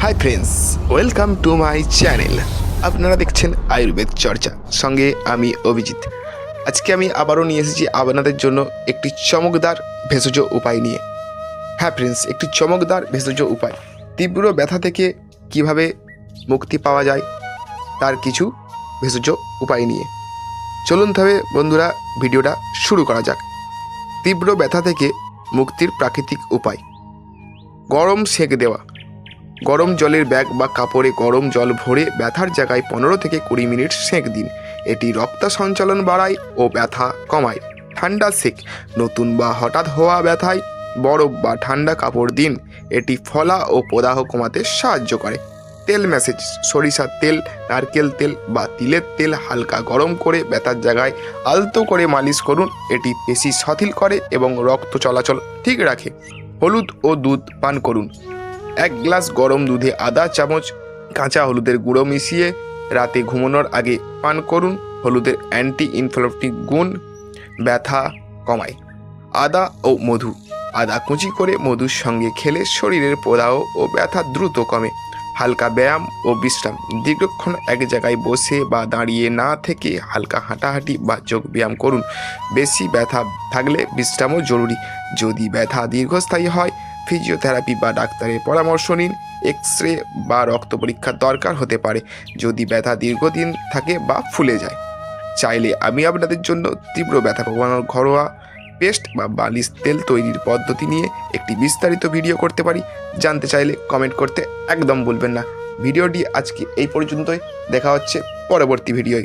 Hi friends welcome to my channel আপনারা দেখছেন আয়ুর্বেদ চর্চা। সঙ্গে আমি অভিজিৎ। আজকে আমি আবারও নিয়ে এসেছি আপনাদের জন্য একটি চমকদার ভেষজ উপায় নিয়ে। হ্যাঁ ফ্রেন্ডস একটি চমকদার ভেষজ উপায়। তীব্র ব্যথা থেকে কীভাবে মুক্তি পাওয়া যায়, তার কিছু ভেষজ উপায় নিয়ে। চলুন তবে বন্ধুরা, ভিডিওটা শুরু করা যাক। তীব্র ব্যথা থেকে মুক্তির প্রাকৃতিক উপায়। গরম সেঁক দেওয়া। গরম জলের ব্যাগ বা কাপড়ে গরম জল ভরে ব্যথার জায়গায় পনেরো থেকে কুড়ি মিনিট সেঁক দিন। এটি রক্ত সঞ্চালন বাড়ায় ও ব্যথা কমায়। ঠান্ডা সেঁক, নতুন বা হঠাৎ হওয়া ব্যথায় বরফ বা ঠান্ডা কাপড় দিন। এটি ফলা ও প্রদাহ কমাতে সাহায্য করে। তেল ম্যাসেজ, সরিষার তেল, নারকেল তেল বা তিলের তেল হালকা গরম করে ব্যথার জায়গায় আলতো করে মালিশ করুন। এটি পেশি সথিল করে এবং রক্ত চলাচল ঠিক রাখে। হলুদ ও দুধ পান করুন। এক গ্লাস গরম দুধে আধা চামচ কাঁচা হলুদের গুঁড়ো মিশিয়ে রাতে ঘুমানোর আগে পান করুন। হলুদের অ্যান্টি ইনফ্লামেটরি গুণ ব্যথা কমায়। আদা ও মধু। আদা কুচি করে মধুর সঙ্গে খেলে শরীরের প্রদাহ ও ব্যথা দ্রুত কমে। হালকা ব্যায়াম ও বিশ্রাম। দীর্ঘক্ষণ এক জায়গায় বসে বা দাঁড়িয়ে না থেকে হালকা হাঁটাহাঁটি বা যোগ ব্যায়াম করুন। বেশি ব্যথা থাকলে বিশ্রামও জরুরি। যদি ব্যথা দীর্ঘস্থায়ী হয় ফিজিওথেরাপি বা ডাক্তারের পরামর্শ নিন এক্স রে বা রক্ত পরীক্ষার দরকার হতে পারে। যদি ব্যথা দীর্ঘদিন থাকে বা ফুলে যায়, চাইলে আমি আপনাদের জন্য তীব্র ব্যথা কমানোর ঘরোয়া পেস্ট বা বালিশ তেল তৈরির পদ্ধতি নিয়ে একটি বিস্তারিত ভিডিও করতে পারি। জানতে চাইলে কমেন্ট করতে একদম ভুলবেন না। ভিডিওটি আজকে এই পর্যন্তই। দেখা হচ্ছে পরবর্তী ভিডিওয়।